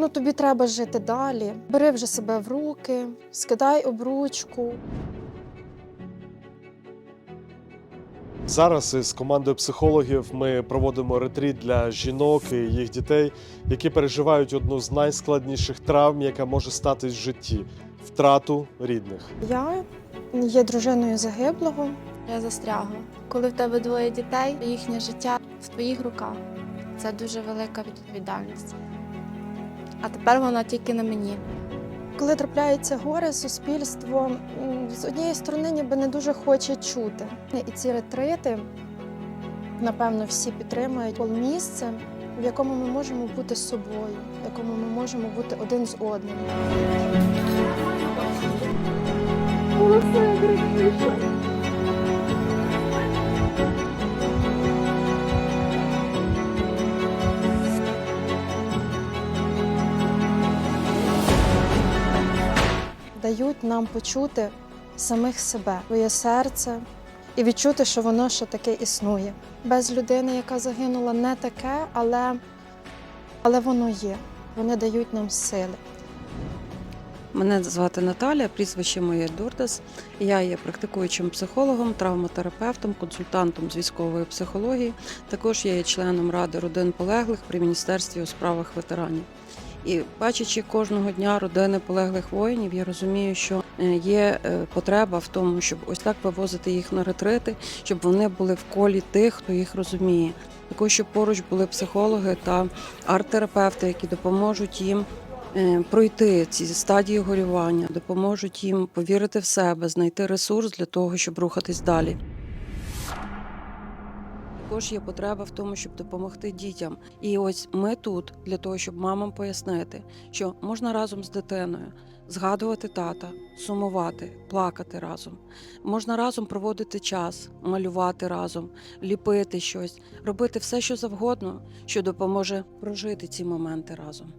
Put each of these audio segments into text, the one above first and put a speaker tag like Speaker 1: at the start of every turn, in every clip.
Speaker 1: Ну тобі треба жити далі. Бери вже себе в руки, скидай обручку.
Speaker 2: Зараз із командою психологів ми проводимо ретріт для жінок і їх дітей, які переживають одну з найскладніших травм, яка може статись в житті втрату рідних.
Speaker 1: Я є дружиною загиблого.
Speaker 3: Я застрягла. Коли в тебе двоє дітей, їхнє життя в твоїх руках. Це дуже велика відповідальність. А тепер вона тільки на мені.
Speaker 1: Коли трапляється горе, суспільство з однієї сторони ніби не дуже хоче чути. І ці ретрити, напевно, всі підтримують місце, в якому ми можемо бути собою, в якому ми можемо бути один з одним. Дають нам почути самих себе, своє серце і відчути, що воно ще таке існує. Без людини, яка загинула, не таке, але, але воно є. Вони дають нам сили.
Speaker 4: Мене звати Наталя, прізвище моє Дурдас. Я є практикуючим психологом, травматерапевтом, консультантом з військової психології. Також я є членом ради родин полеглих при міністерстві у справах ветеранів. І бачачи кожного дня родини полеглих воїнів, я розумію, що е, є е, потреба в тому, щоб ось так вивозити їх на ретрити, щоб вони були в колі тих, хто їх розуміє. Також щоб поруч були психологи та арт-терапевти, які допоможуть їм е, пройти ці стадії горювання, допоможуть їм повірити в себе, знайти ресурс для того, щоб рухатись далі. Також є потреба в тому, щоб допомогти дітям. І ось ми тут для того, щоб мамам пояснити, що можна разом з дитиною згадувати тата, сумувати, плакати разом. Можна разом проводити час, малювати разом, ліпити щось, робити все, що завгодно, що допоможе прожити ці моменти разом.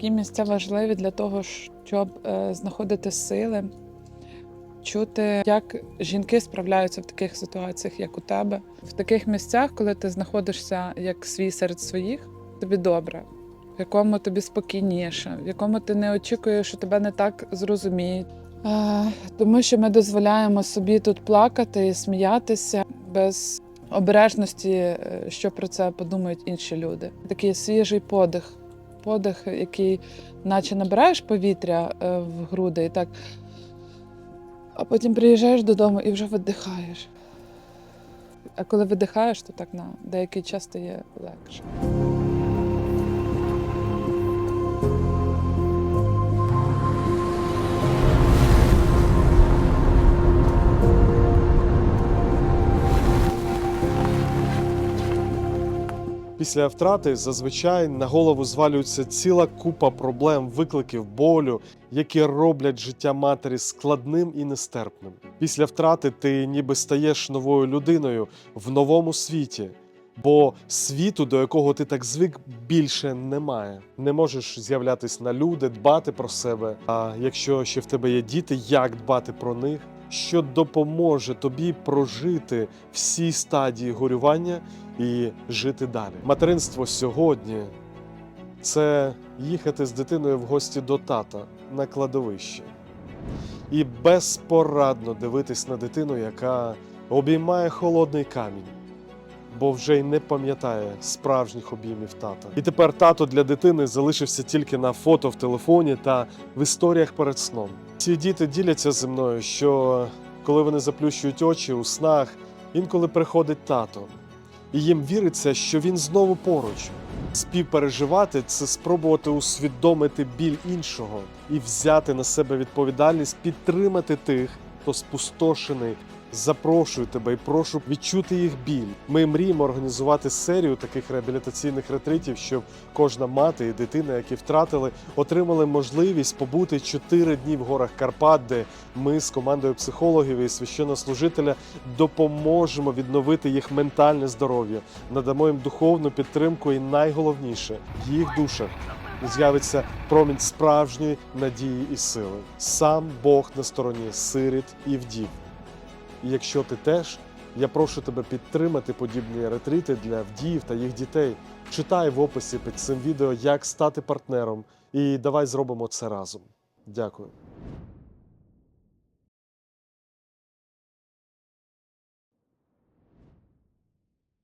Speaker 5: Такі місця важливі для того, щоб е, знаходити сили, чути, як жінки справляються в таких ситуаціях, як у тебе. В таких місцях, коли ти знаходишся як свій серед своїх, тобі добре, в якому тобі спокійніше, в якому ти не очікуєш, що тебе не так зрозуміють. Е, Тому що ми дозволяємо собі тут плакати і сміятися без обережності, е, що про це подумають інші люди. Такий свіжий подих подих, який наче набираєш повітря е, в груди і так. А потім приїжджаєш додому і вже видихаєш. А коли видихаєш, то так на деякий час стає легше.
Speaker 2: Після втрати зазвичай на голову звалюється ціла купа проблем, викликів, болю, які роблять життя матері складним і нестерпним. Після втрати ти ніби стаєш новою людиною в новому світі. Бо світу, до якого ти так звик, більше немає. Не можеш з'являтись на люди, дбати про себе. А якщо ще в тебе є діти, як дбати про них, що допоможе тобі прожити всі стадії горювання і жити далі. Материнство сьогодні це їхати з дитиною в гості до тата на кладовище і безпорадно дивитись на дитину, яка обіймає холодний камінь. Бо вже й не пам'ятає справжніх обіймів тата. І тепер тато для дитини залишився тільки на фото в телефоні та в історіях перед сном. Ці діти діляться зі мною, що коли вони заплющують очі у снах, інколи приходить тато, і їм віриться, що він знову поруч. Співпереживати це спробувати усвідомити біль іншого і взяти на себе відповідальність, підтримати тих, хто спустошений Запрошую тебе і прошу відчути їх біль. Ми мріємо організувати серію таких реабілітаційних ретритів, щоб кожна мати і дитина, які втратили, отримали можливість побути 4 дні в горах Карпат, де ми з командою психологів і священнослужителя допоможемо відновити їх ментальне здоров'я, надамо їм духовну підтримку і найголовніше в їх душах з'явиться промінь справжньої надії і сили. Сам Бог на стороні сиріт і вдів. І якщо ти теж, я прошу тебе підтримати подібні ретрити для вдіїв та їх дітей. Читай в описі під цим відео, як стати партнером, і давай зробимо це разом. Дякую.